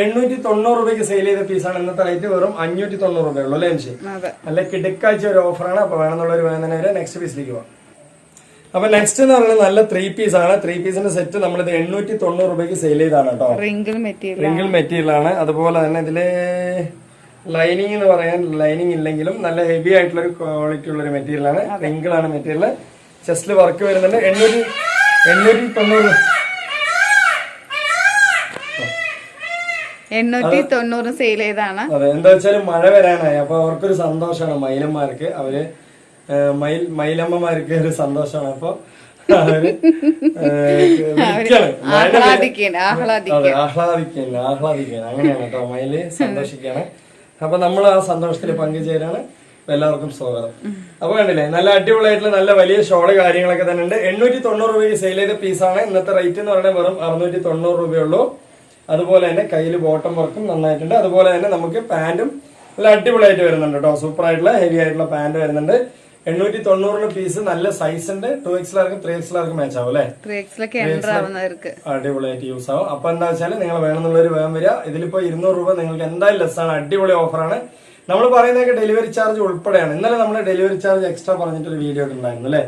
എണ്ണൂറ്റി തൊണ്ണൂറ് രൂപയ്ക്ക് സെയിൽ ചെയ്ത പീസാണ് ഇന്നത്തെ റേറ്റ് വെറും അഞ്ഞൂറ്റി തൊണ്ണൂറ് രൂപയുള്ളൂ അല്ലേ നല്ല കിടക്കാഴ്ച ഒരു ഓഫറാണ് അപ്പൊ വേണമെന്നുള്ളവർ വേണം തന്നെ വരെ. നെക്സ്റ്റ് പീസിലേക്ക് പോവാം അപ്പൊ നെക്സ്റ്റ് എന്ന് പറയുന്നത് നല്ല ത്രീ പീസ് ആണ്. ത്രീ പീസിന്റെ സെറ്റ് നമ്മളിത് എണ്ണൂറ്റി തൊണ്ണൂറ് രൂപയ്ക്ക് സെയിൽ ചെയ്താണ് കേട്ടോ. റിംഗിൾ മെറ്റീരിയൽ ആണ്. അതുപോലെ തന്നെ ഇതിൽ ലൈനിങ് എന്ന് പറയാൻ ലൈനിങ് ഇല്ലെങ്കിലും നല്ല ഹെവി ആയിട്ടുള്ള ഒരു ക്വാളിറ്റി ഉള്ള ഒരു മെറ്റീരിയൽ ആണ്. റിംഗിൾ ആണ് മെറ്റീരിയൽ ചെസ്റ്റിൽ വർക്ക് വരുന്നുണ്ട്. എണ്ണൂറ്റി എണ്ണൂറ്റി തൊണ്ണൂറ് എണ്ണൂറ്റി തൊണ്ണൂറ് സെയിൽ ചെയ്താണ് അതെ എന്താ വെച്ചാൽ മഴ വരാനായി. അപ്പൊ അവർക്കൊരു സന്തോഷമാണ് മൈലന്മാർക്ക് അവർ മയിൽ മയിലമ്മമാർക്ക് ഒരു സന്തോഷമാണ്. അപ്പൊ ആഹ്ലാദിക്കാണ് ആഹ്ലാദിക്കാൻ അങ്ങനെയാണ് കേട്ടോ മയിൽ സന്തോഷിക്കാണ്. അപ്പൊ നമ്മൾ ആ സന്തോഷത്തിൽ പങ്കുചേരാണ്. എല്ലാവർക്കും സ്വാഗതം. അപ്പൊ കണ്ടില്ലേ നല്ല അടിപൊളിയായിട്ടുള്ള നല്ല വലിയ ഷോൾ കാര്യങ്ങളൊക്കെ തന്നെ ഉണ്ട്. എണ്ണൂറ്റി തൊണ്ണൂറ് രൂപയ്ക്ക് സെയിൽ ചെയ്ത പീസാണ് ഇന്നത്തെ റേറ്റ് എന്ന് പറയുന്നത് വെറും അറുന്നൂറ്റി തൊണ്ണൂറ് രൂപയുള്ളൂ അതുപോലെ തന്നെ കയ്യിൽ ബോട്ടം വർക്കും നന്നായിട്ടുണ്ട്. അതുപോലെ തന്നെ നമുക്ക് പാന്റും നല്ല അടിപൊളിയായിട്ട് വരുന്നുണ്ട് കേട്ടോ സൂപ്പർ ആയിട്ടുള്ള ഹെവി ആയിട്ടുള്ള പാന്റ് വരുന്നുണ്ട്. എണ്ണൂറ്റി തൊണ്ണൂറിന് പീസ് നല്ല സൈസ് ഉണ്ട്. ടു എക്സിലാർക്കും ത്രീ എക്സിലാർക്കും മാച്ച് ആവും അല്ലേ? അടിപൊളിയായിട്ട് യൂസ് ആവും. അപ്പൊ എന്താ വെച്ചാൽ നിങ്ങൾ വേണമെന്നുള്ളവർ വേഗം വരിക. ഇതിലിപ്പോ ഇരുന്നൂറ് രൂപ നിങ്ങൾക്ക് എന്തായാലും ലെസ് ആണ്. അടിപൊളി ഓഫറാണ് നമ്മൾ പറയുന്നതൊക്കെ ഡെലിവറി ചാർജ് ഉൾപ്പെടെയാണ്. ഇന്നലെ നമ്മൾ ഡെലിവറി ചാർജ് എക്സ്ട്രാ പറഞ്ഞിട്ട് ഒരു വീഡിയോ ഒക്കെ ഉണ്ടായിരുന്നു അല്ലേ?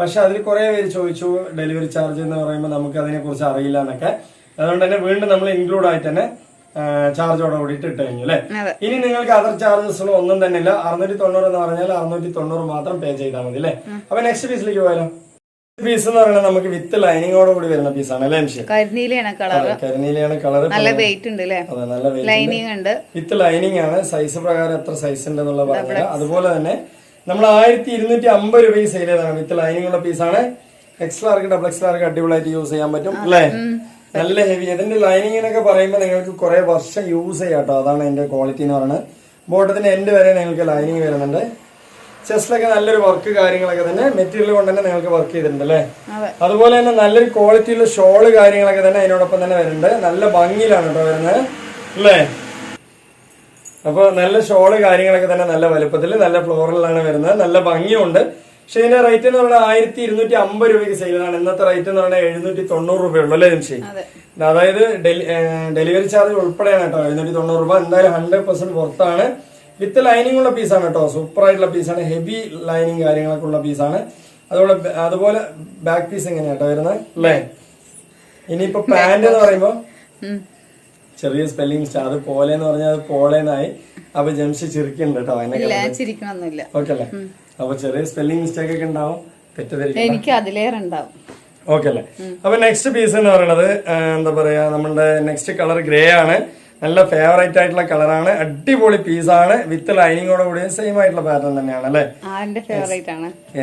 പക്ഷെ അതിൽ കുറെ പേര് ചോദിച്ചു ഡെലിവറി ചാർജ് എന്ന് പറയുമ്പോൾ നമുക്ക് അതിനെ കുറിച്ച് അറിയില്ല എന്നൊക്കെ. അതുകൊണ്ട് തന്നെ വീണ്ടും നമ്മൾ ഇൻക്ലൂഡ് ആയി തന്നെ ചാർജോടെ കൂടി ഇട്ട് കഴിഞ്ഞു അല്ലേ? ഇനി നിങ്ങൾക്ക് അതർ ചാർജസ് ഒന്നും തന്നെ ഇല്ല. അറുന്നൂറ്റി തൊണ്ണൂറ് എന്ന് പറഞ്ഞാൽ അറുന്നൂറ്റി തൊണ്ണൂറ് മാത്രം പേ ചെയ്താൽ മതി അല്ലേ? അപ്പൊ നെക്സ്റ്റ് പീസിലേക്ക് പോയാലോ? പീസ് എന്ന് പറയുന്നത് നമുക്ക് വിത്ത് ലൈനിങ്ങോട് കൂടി വരുന്ന പീസാണ് അല്ലേ കരിനീലയാണ് കളർ കരിനീലയാണ് കളർ നല്ല വെയിറ്റ് ഉണ്ട് അല്ലേ? അതെ നല്ല. ലൈനിങ് ഉണ്ട്. വിത്ത് ലൈനിങ് ആണ്. സൈസ് പ്രകാരം എത്ര സൈസ് ഉണ്ട് എന്നുള്ള പറഞ്ഞത് അതുപോലെ തന്നെ നമ്മൾ ആയിരത്തി ഇരുന്നൂറ്റി അമ്പത് രൂപ സെയിൽ ചെയ്തതാണ് വിത്ത് ലൈനിങ് ഉള്ള പീസാണ് എക്സ്ലാർക്ക് ഡബിൾ എക്സ്ലാർക്ക് അടിപൊളിയായിട്ട് യൂസ് ചെയ്യാൻ പറ്റും അല്ലേ? നല്ല ഹെവി ഇതിന്റെ ലൈനിങ്ങിനൊക്കെ പറയുമ്പോൾ നിങ്ങൾക്ക് കുറെ വർഷം യൂസ് ചെയ്യാം കേട്ടോ അതാണ് എന്റെ ക്വാളിറ്റി എന്ന് പറയുന്നത്. ബോട്ടത്തിന്റെ എൻഡ് വരെ നിങ്ങൾക്ക് ലൈനിങ് വരുന്നുണ്ട്. ചെസ്റ്റിലൊക്കെ നല്ലൊരു വർക്ക് കാര്യങ്ങളൊക്കെ തന്നെ. മെറ്റീരിയൽ കൊണ്ട് തന്നെ നിങ്ങൾക്ക് വർക്ക് ചെയ്തിട്ടുണ്ട് അല്ലേ? അതെ. അതുപോലെ തന്നെ നല്ലൊരു ക്വാളിറ്റിയുള്ള ഷോൾ കാര്യങ്ങളൊക്കെ തന്നെ അതിനോടൊപ്പം തന്നെ വരുന്നുണ്ട്. നല്ല ഭംഗിയിലാണ് കേട്ടോ വരുന്നത്. അല്ലേ? അപ്പൊ നല്ല ഷോൾ കാര്യങ്ങളൊക്കെ തന്നെ നല്ല വലുപ്പത്തിൽ നല്ല ഫ്ലോറിലാണ് വരുന്നത്. നല്ല ഭംഗിയുണ്ട്. പക്ഷെ ഇതിന്റെ റേറ്റ് എന്ന് പറഞ്ഞാൽ ആയിരത്തി ഇരുന്നൂറ്റി അമ്പത് രൂപയ്ക്ക് സെയിലാണ് ഇന്നത്തെ റേറ്റ് എന്ന് പറഞ്ഞാൽ എഴുന്നൂറ്റി തൊണ്ണൂറ് രൂപയുള്ളൂ അല്ലേ ജംഷി അതെ. അതായത് ഡെലിവറി ചാർജ് ഉൾപ്പെടെയാണ് കേട്ടോ. എഴുന്നൂറ്റി തൊണ്ണൂറ് രൂപ. എന്തായാലും ഹൺഡ്രഡ് പെർസെന്റ് പുറത്താണ് വിത്ത് ലൈനിങ് ഉള്ള പീസാണ് കേട്ടോ. സൂപ്പർ ആയിട്ടുള്ള പീസാണ് ഹെവി ലൈനിങ് കാര്യങ്ങളൊക്കെ ഉള്ള പീസാണ് അതുപോലെ അതുപോലെ ബാക്ക് പീസ് എങ്ങനെയാ കേട്ടോ വരുന്നത് അല്ലേ? ഇനിയിപ്പോ പാന്റ് എന്ന് പറയുമ്പോ ചെറിയ സ്പെല്ലിംഗ് അത് പോലെ എന്ന് പറഞ്ഞാൽ അത് പോളേന്നായി. അപ്പൊ ജംഷി ചിരിക്കുന്നുണ്ട് കേട്ടോ. ഓക്കെ അല്ലേ? അപ്പൊ ചെറിയ സ്പെല്ലിംഗ് മിസ്റ്റേക്ക് ഒക്കെ ഉണ്ടാവും. തെറ്റിദ്ധരിക്കും എനിക്ക് അതിലേറെ ഉണ്ടാവും. ഓക്കെ അല്ലേ? അപ്പൊ നെക്സ്റ്റ് പീസ് എന്ന് പറയുന്നത് എന്താ പറയാ നമ്മുടെ നെക്സ്റ്റ് കളർ ഗ്രേ ആണ്. നല്ല ഫേവറേറ്റ് ആയിട്ടുള്ള കളറാണ് അടിപൊളി പീസാണ് വിത്ത് ലൈനിങ്ങോട് കൂടി സെയിം ആയിട്ടുള്ള പാറ്റേൺ തന്നെയാണ് അല്ലേ?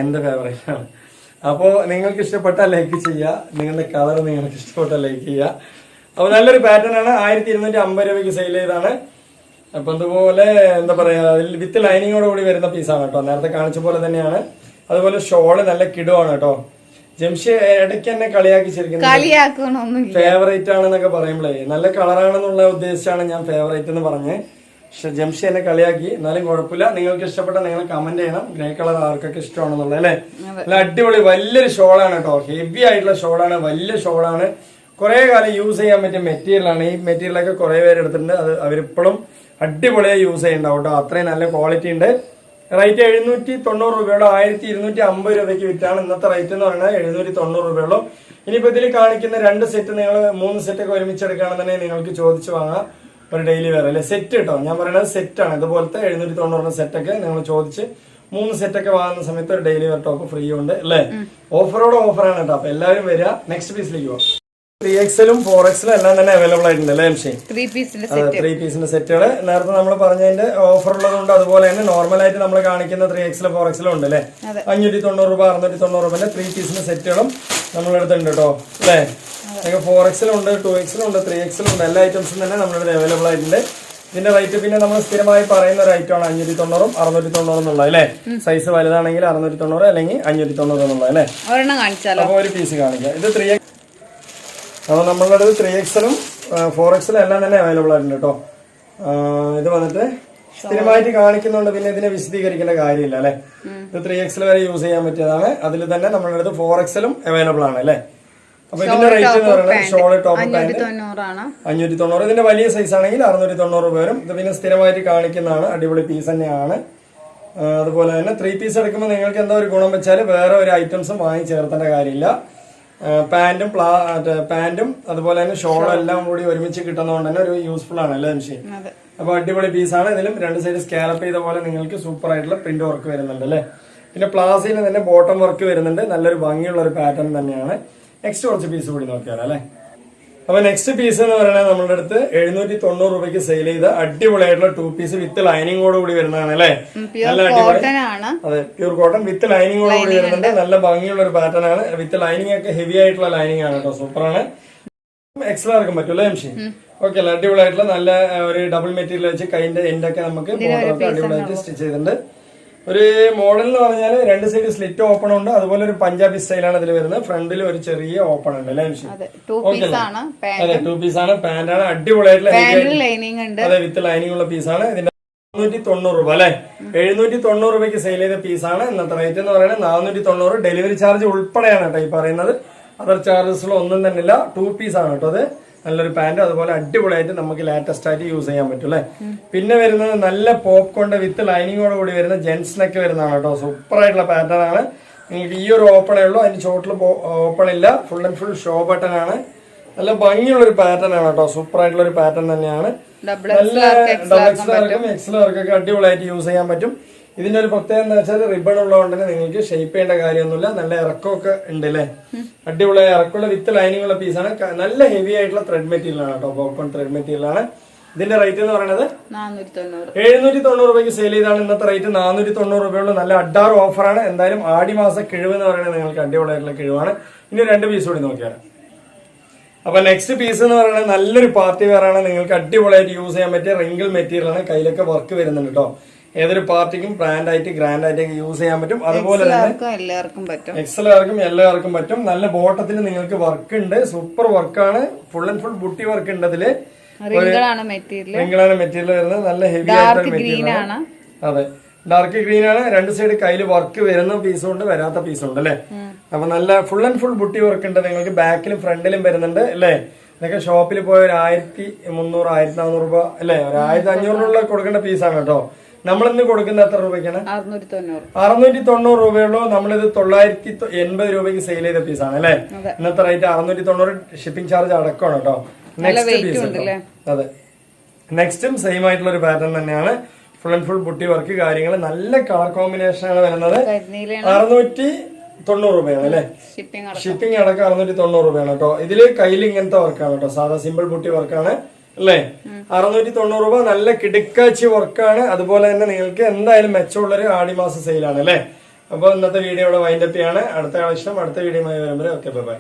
എന്റെ ഫേവറേറ്റ് ആണ്. അപ്പോ നിങ്ങൾക്ക് ഇഷ്ടപ്പെട്ട ലൈക്ക് ചെയ്യുക. നിങ്ങളുടെ കളർ നിങ്ങൾക്ക് ഇഷ്ടപ്പെട്ട ലൈക്ക് ചെയ്യുക. അപ്പൊ നല്ലൊരു പാറ്റേൺ ആണ്. ആയിരത്തി ഇരുന്നൂറ്റി അമ്പത് രൂപയ്ക്ക് സെയിൽ ചെയ്താണ് അപ്പൊ അതുപോലെ എന്താ പറയാ അതിൽ വിത്ത് ലൈനിങ്ങോട് കൂടി വരുന്ന പീസാണ് കേട്ടോ. നേരത്തെ കാണിച്ച പോലെ തന്നെയാണ്. അതുപോലെ ഷോൾ നല്ല കിടുവാണ് കേട്ടോ. ജംഷി ഇടയ്ക്ക് എന്നെ കളിയാക്കിച്ചിരിക്കുന്നത് ഫേവറേറ്റ് ആണെന്നൊക്കെ പറയുമ്പോഴേ നല്ല കളറാണെന്നുള്ള ഉദ്ദേശിച്ചാണ് ഞാൻ ഫേവറേറ്റ് എന്ന് പറഞ്ഞ്. പക്ഷെ ജംഷി എന്നെ കളിയാക്കി. എന്നാലും കുഴപ്പമില്ല. നിങ്ങൾക്ക് ഇഷ്ടപ്പെട്ട നിങ്ങൾ കമന്റ് ചെയ്യണം. ഗ്രേ കളർ ആർക്കൊക്കെ ഇഷ്ടമാണെന്നുള്ളത് അല്ലേ? നല്ല അടിപൊളി വലിയൊരു ഷോളാണ് കേട്ടോ. ഹെവി ആയിട്ടുള്ള ഷോളാണ് വലിയ ഷോളാണ്. കുറെ കാലം യൂസ് ചെയ്യാൻ പറ്റിയ മെറ്റീരിയലാണ് ഈ മെറ്റീരിയലൊക്കെ കുറെ പേര് എടുത്തിട്ടുണ്ട്. അത് അവരിപ്പോഴും അടിപൊളിയായി യൂസ് ചെയ്യുന്നുണ്ടാവും കേട്ടോ. അത്രയും നല്ല ക്വാളിറ്റി ഉണ്ട്. റേറ്റ് എഴുന്നൂറ്റി തൊണ്ണൂറ് രൂപയോളം ആയിരത്തി ഇരുന്നൂറ്റി അമ്പത് രൂപയ്ക്ക് വിറ്റാണ് ഇന്നത്തെ റേറ്റ് എന്ന് പറയുന്നത്. എഴുന്നൂറ്റി തൊണ്ണൂറ് രൂപയോളം ഇനിയിപ്പോ ഇതിൽ കാണിക്കുന്ന രണ്ട് സെറ്റ് നിങ്ങൾ മൂന്ന് സെറ്റ് ഒക്കെ ഒരുമിച്ച് എടുക്കുകയാണെന്നുണ്ടെങ്കിൽ നിങ്ങൾക്ക് ചോദിച്ചു വാങ്ങാം. ഒരു ഡെയിലി വെയർ അല്ലെ? സെറ്റ് കേട്ടോ. ഞാൻ പറയുന്നത് സെറ്റാണ് ഇതുപോലത്തെ എഴുന്നൂറ്റി തൊണ്ണൂറിന് സെറ്റൊക്കെ നിങ്ങൾ ചോദിച്ച് മൂന്ന് സെറ്റ് ഒക്കെ വാങ്ങുന്ന സമയത്ത് ഒരു ഡെയിലി വെയർ ടോപ്പ് ഫ്രീ ഉണ്ട് അല്ലേ? ഓഫറോട് ഓഫറാണ് കേട്ടോ. അപ്പൊ എല്ലാവരും വരിക. നെക്സ്റ്റ് പീസിലേക്ക് പോവാം. ത്രീ എക്സലും ഫോർ എക്സലും എല്ലാം തന്നെ അവൈലബിൾ ആയിട്ടുണ്ട് അല്ലേ ത്രീ പീസിന്റെ അതെ ത്രീ പീസിന്റെ സെറ്റുകൾ നേരത്തെ നമ്മൾ പറഞ്ഞതിന്റെ ഓഫർ ഉള്ളതുകൊണ്ട് അതുപോലെ തന്നെ നോർമൽ ആയിട്ട് നമ്മൾ കാണിക്കുന്ന ത്രീ എക്സിലും ഫോർ എക്സിലും ഉണ്ട് അല്ലേ. അഞ്ഞൂറ്റി തൊണ്ണൂറ് രൂപ അറുന്നൂറ്റി തൊണ്ണൂറ് രൂപന്റെ ത്രീ പീസിന്റെ സെറ്റുകളും നമ്മളെടുത്തുണ്ട് കേട്ടോ. അല്ലേ? നിങ്ങൾക്ക് ഫോർ എക്സിലുണ്ട് ടു എക്സിലുണ്ട് ത്രീ എക്സിലുണ്ട് എല്ലാ ഐറ്റംസും തന്നെ നമ്മളിവിടെ അവൈലബിൾ ആയിട്ടുണ്ട്. ഇതിന്റെ റേറ്റ് പിന്നെ നമ്മൾ സ്ഥിരമായി പറയുന്ന ഒരു ഐറ്റമാണ് അഞ്ഞൂറ്റി തൊണ്ണൂറും അറുന്നൂറ്റി തൊണ്ണൂറും എന്നുള്ളത് അല്ലേ? സൈസ് വലുതാണെങ്കിൽ അറുന്നൂറ്റി തൊണ്ണൂറ് അല്ലെങ്കിൽ അഞ്ഞൂറ്റി തൊണ്ണൂറ് എന്നുള്ളത് അല്ലേ? ഒരു പീസ് കാണിക്കാം. ഇത് ത്രീ അപ്പോൾ നമ്മളുടെ അടുത്ത് ത്രീ എക്സലും ഫോർ എക്സലും എല്ലാം തന്നെ അവൈലബിൾ ആയിട്ടുണ്ട് കേട്ടോ ഇത് വന്നിട്ട് സ്ഥിരമായിട്ട് കാണിക്കുന്നുണ്ട് പിന്നെ ഇതിനെ വിശദീകരിക്കേണ്ട കാര്യമില്ല അല്ലെ? ഇത് ത്രീ എക്സൽ വരെ യൂസ് ചെയ്യാൻ പറ്റിയതാണ്. അതിൽ തന്നെ നമ്മളുടെ അടുത്ത് ഫോർ എക്സലും അവൈലബിൾ ആണ് അല്ലേ? അപ്പൊ ഇതിന്റെ റേറ്റ് എന്ന് പറയുന്നത് ഷോൾ ടോപ്പ് അഞ്ഞൂറ്റി പാന്റ് അഞ്ഞൂറ്റി തൊണ്ണൂറ് ഇതിന്റെ വലിയ സൈസ് ആണെങ്കിൽ അറുന്നൂറ്റി തൊണ്ണൂറ് രൂപ വരും. ഇത് പിന്നെ സ്ഥിരമായിട്ട് കാണിക്കുന്നതാണ്. അടിപൊളി പീസ് തന്നെയാണ്. അതുപോലെ തന്നെ ത്രീ പീസ് എടുക്കുമ്പോൾ നിങ്ങൾക്ക് എന്താ ഒരു ഗുണം വെച്ചാൽ വേറെ ഒരു ഐറ്റംസും വാങ്ങി ചേർത്തേണ്ട കാര്യമില്ല. പാന്റും പ്ലാ പാന്റും അതുപോലെ തന്നെ ഷോളും എല്ലാം കൂടി ഒരുമിച്ച് കിട്ടുന്നതുകൊണ്ട് തന്നെ ഒരു യൂസ്ഫുൾ ആണ് അല്ലേ അതെ. അപ്പൊ അടിപൊളി പീസാണ് ഇതിലും രണ്ട് സൈഡ് സ്കാലപ്പ് ചെയ്ത പോലെ നിങ്ങൾക്ക് സൂപ്പർ ആയിട്ടുള്ള പ്രിന്റ് വർക്ക് വരുന്നുണ്ട് അല്ലേ? പിന്നെ പ്ലാസിന് തന്നെ ബോട്ടം വർക്ക് വരുന്നുണ്ട്. നല്ലൊരു ഭംഗിയുള്ള ഒരു പാറ്റേൺ തന്നെയാണ്. നെക്സ്റ്റ് കുറച്ച് പീസ് കൂടി നോക്കിയാലേ അല്ലേ? അപ്പൊ നെക്സ്റ്റ് പീസ് എന്ന് പറയുന്നത് നമ്മുടെ അടുത്ത് എഴുന്നൂറ്റി തൊണ്ണൂറ് രൂപയ്ക്ക് സെയിൽ ചെയ്ത അടിപൊളിയായിട്ടുള്ള ടു പീസ് വിത്ത് ലൈനിങ്ങോട് കൂടി വരുന്നതാണ് അല്ലേ? നല്ല അടിപൊളി. ആണ്. അതെ പ്യൂർ കോട്ടൺ വിത്ത് ലൈനിങ്ങോട് കൂടി വരുന്നുണ്ട്. നല്ല ഭംഗിയുള്ള ഒരു പാറ്റേൺ ആണ്. വിത്ത് ലൈനിങ് ഒക്കെ ഹെവി ആയിട്ടുള്ള ലൈനിങ് ആണ് കേട്ടോ. സൂപ്പറാണ് എക്സ്ട്രാ ഇറക്കാൻ പറ്റും അല്ലേ എംഷി ഓക്കെ അല്ല അടിപൊളിയായിട്ടുള്ള നല്ല ഒരു ഡബിൾ മെറ്റീരിയൽ വെച്ച് കൈന്റെ എൻഡൊക്കെ നമുക്ക് അടിപൊളിയായിട്ട് സ്റ്റിച്ച് ചെയ്തിട്ടുണ്ട്. ഒരു മോഡൽ എന്ന് പറഞ്ഞാൽ രണ്ട് സൈഡ് സ്ലിറ്റ് ഓപ്പൺ ഉണ്ട്. അതുപോലെ ഒരു പഞ്ചാബി സ്റ്റൈലാണ് ഇതിൽ വരുന്നത്. ഫ്രണ്ടിൽ ഒരു ചെറിയ ഓപ്പൺ ഉണ്ട്. അല്ലേ അതെ. ടു പീസ് ആണ്. പാന്റ് ആണ്. അടിപൊളിയായിട്ടുള്ള അതെ വിത്ത് ലൈനിങ് ഉള്ള പീസാണ് ഇതിന്റെ നാനൂറ്റി തൊണ്ണൂറ് രൂപ അല്ലെ? എഴുന്നൂറ്റി തൊണ്ണൂറ് രൂപയ്ക്ക് സെയിൽ ചെയ്ത പീസാണ് ഇന്നത്തെ റേറ്റ് എന്ന് പറയുന്നത് നാനൂറ്റി തൊണ്ണൂറ് ഡെലിവറി ചാർജ് ഉൾപ്പെടെയാണ് കേട്ടോ ഈ പറയുന്നത്. അതർ ചാർജസുകൾ ഒന്നും തന്നെ ഇല്ല. ടു പീസ് ആണ് കേട്ടോ അത്. നല്ലൊരു പാന്റ് അതുപോലെ അടിപൊളിയായിട്ട് നമുക്ക് ലേറ്റസ്റ്റ് ആയിട്ട് യൂസ് ചെയ്യാൻ പറ്റും അല്ലേ? പിന്നെ വരുന്നത് നല്ല പോപ്കോണിന്റെ വിത്ത് ലൈനിങ്ങോട് കൂടി വരുന്ന ജെൻസിനൊക്കെ വരുന്നതാണ് കേട്ടോ. സൂപ്പർ ആയിട്ടുള്ള പാറ്റേൺ ആണ്. നിങ്ങൾക്ക് ഈ ഒരു ഓപ്പണേ ഉള്ളൂ അതിന് ചോട്ടിൽ ഓപ്പൺ ഇല്ല. Full and full show button ആണ്. നല്ല ഭംഗിയുള്ള ഒരു പാറ്റേൺ ആണ് കേട്ടോ. സൂപ്പർ ആയിട്ടുള്ള ഒരു പാറ്റേൺ തന്നെയാണ് നല്ല ഡബിൾ എക്സലർക്കും എക്സലർക്കൊക്കെ അടിപൊളിയായിട്ട് യൂസ് ചെയ്യാൻ പറ്റും. ഇതിന്റെ ഒരു പ്രത്യേകത എന്താ വെച്ചാൽ റിബൺ ഉള്ളതുകൊണ്ട് തന്നെ നിങ്ങൾക്ക് ഷേപ്പ് ചെയ്യേണ്ട കാര്യമൊന്നുമില്ല. നല്ല ഇറക്കമൊക്കെ ഉണ്ട് അല്ലേ അടിപൊളി ഇറക്കമുള്ള വിത്ത് ലൈനിങ് ഉള്ള പീസാണ് നല്ല ഹെവി ആയിട്ടുള്ള ത്രെഡ് മെറ്റീരിയൽ ആണ് കേട്ടോ. പോപ്കോൺ ത്രെഡ് മെറ്റീരിയൽ ആണ്. ഇതിന്റെ റേറ്റ് എന്ന് പറയുന്നത് എഴുന്നൂറ്റി തൊണ്ണൂറ് രൂപയ്ക്ക് സെയിൽ ചെയ്താണ്. ഇന്നത്തെ റേറ്റ് നാനൂറ്റി തൊണ്ണൂറ് രൂപയുള്ള നല്ല അഡാർ ഓഫറാണ് എന്തായാലും ആടി മാസ കിഴിവ് എന്ന് പറയുന്നത് നിങ്ങൾക്ക് അടിപൊളിയായിട്ടുള്ള കിഴിവാണ്. ഇനി രണ്ട് പീസ് കൂടി നോക്കിയാൽ അപ്പൊ നെക്സ്റ്റ് പീസ് എന്ന് പറയുന്നത് നല്ലൊരു പാർട്ടി വെയർ ആണ്. നിങ്ങൾക്ക് അടിപൊളിയായിട്ട് യൂസ് ചെയ്യാൻ പറ്റിയ റിങ്കിൾ മെറ്റീരിയൽ ആണ്. കയ്യിലൊക്കെ വർക്ക് വരുന്നുണ്ട് കേട്ടോ. ഏതൊരു പാർട്ടിക്കും ബ്രാൻഡ് ആയിട്ട് ഗ്രാൻഡ് ആയിട്ട് യൂസ് ചെയ്യാൻ പറ്റും. അതുപോലെ തന്നെ എല്ലാവർക്കും പറ്റും. എക്സലാർക്കും എല്ലാവർക്കും പറ്റും. നല്ല ബോട്ടത്തിന് നിങ്ങൾക്ക് വർക്ക് ഉണ്ട്. സൂപ്പർ വർക്കാണ് ഫുൾ ആൻഡ് ഫുൾ ബുട്ടി വർക്ക് ഉണ്ട് അതിൽ. മെറ്റീരിയൽ മെറ്റീരിയൽ വരുന്നത്. നല്ല ഹെവി ആയിട്ടുള്ള മെറ്റീരിയൽ ആണ്. അതെ. ഡാർക്ക് ഗ്രീൻ ആണ്. രണ്ട് സൈഡ് കയ്യിൽ വർക്ക് വരുന്ന പീസും ഉണ്ട് വരാത്ത പീസും ഉണ്ട് അല്ലേ? അപ്പൊ നല്ല ഫുൾ ആൻഡ് ഫുൾ ബുട്ടി വർക്ക് ഉണ്ട്. നിങ്ങൾക്ക് ബാക്കിലും ഫ്രണ്ടിലും വരുന്നുണ്ട് അല്ലേ? ഇതൊക്കെ ഷോപ്പിൽ പോയ ഒരു ആയിരത്തി മുന്നൂറ് ആയിരത്തി നാനൂറ് രൂപ അല്ലേ? ഒരു ആയിരത്തി അഞ്ഞൂറിനുള്ള കൊടുക്കേണ്ട പീസാണ് കേട്ടോ. നമ്മളിന്ന് കൊടുക്കുന്ന എത്ര രൂപയ്ക്കാണ്? അറുന്നൂറ്റി തൊണ്ണൂറ് രൂപയുള്ളൂ. നമ്മളിത് തൊള്ളായിരത്തി എൺപത് രൂപയ്ക്ക് സെയിൽ ചെയ്ത പീസാണ് അല്ലേ. ഇന്നത്തെ റേറ്റ് അറുന്നൂറ്റി തൊണ്ണൂറ് ഷിപ്പിംഗ് ചാർജ് അടക്കമാണ് കേട്ടോ. Next piece? അതെ. നെക്സ്റ്റും സെയിം ആയിട്ടുള്ള ഒരു പാറ്റേൺ തന്നെയാണ്. ഫുൾ ആൻഡ് ഫുൾ ബുട്ടി വർക്ക് കാര്യങ്ങൾ. നല്ല കളർ കോമ്പിനേഷൻ ആണ് വരുന്നത്. അറുന്നൂറ്റി തൊണ്ണൂറ് രൂപയാണ് അല്ലേ? ഷിപ്പിംഗ് അടക്കം. ഷിപ്പിംഗ് അടക്കം അറുന്നൂറ്റി തൊണ്ണൂറ് രൂപയാണ് കേട്ടോ. ഇതിൽ കയ്യിൽ ഇങ്ങനത്തെ വർക്കാണ് കേട്ടോ. സാധാ സിമ്പിൾ ബുട്ടി വർക്കാണ് അല്ലേ? അറുന്നൂറ്റി തൊണ്ണൂറ് രൂപ നല്ല കിടുക്കാച്ചി വർക്കാണ്. അതുപോലെ തന്നെ നിങ്ങൾക്ക് എന്തായാലും മെച്ചമുള്ളൊരു ആടിമാസ സെയിലാണ് അല്ലേ? അപ്പോൾ ഇന്നത്തെ വീഡിയോ ഇവിടെ വൈൻഡപ്പ് ചെയ്യാണ്. അടുത്ത ആവശ്യം അടുത്ത വീഡിയോ വരുമ്പോൾ ഓക്കെ ബൈ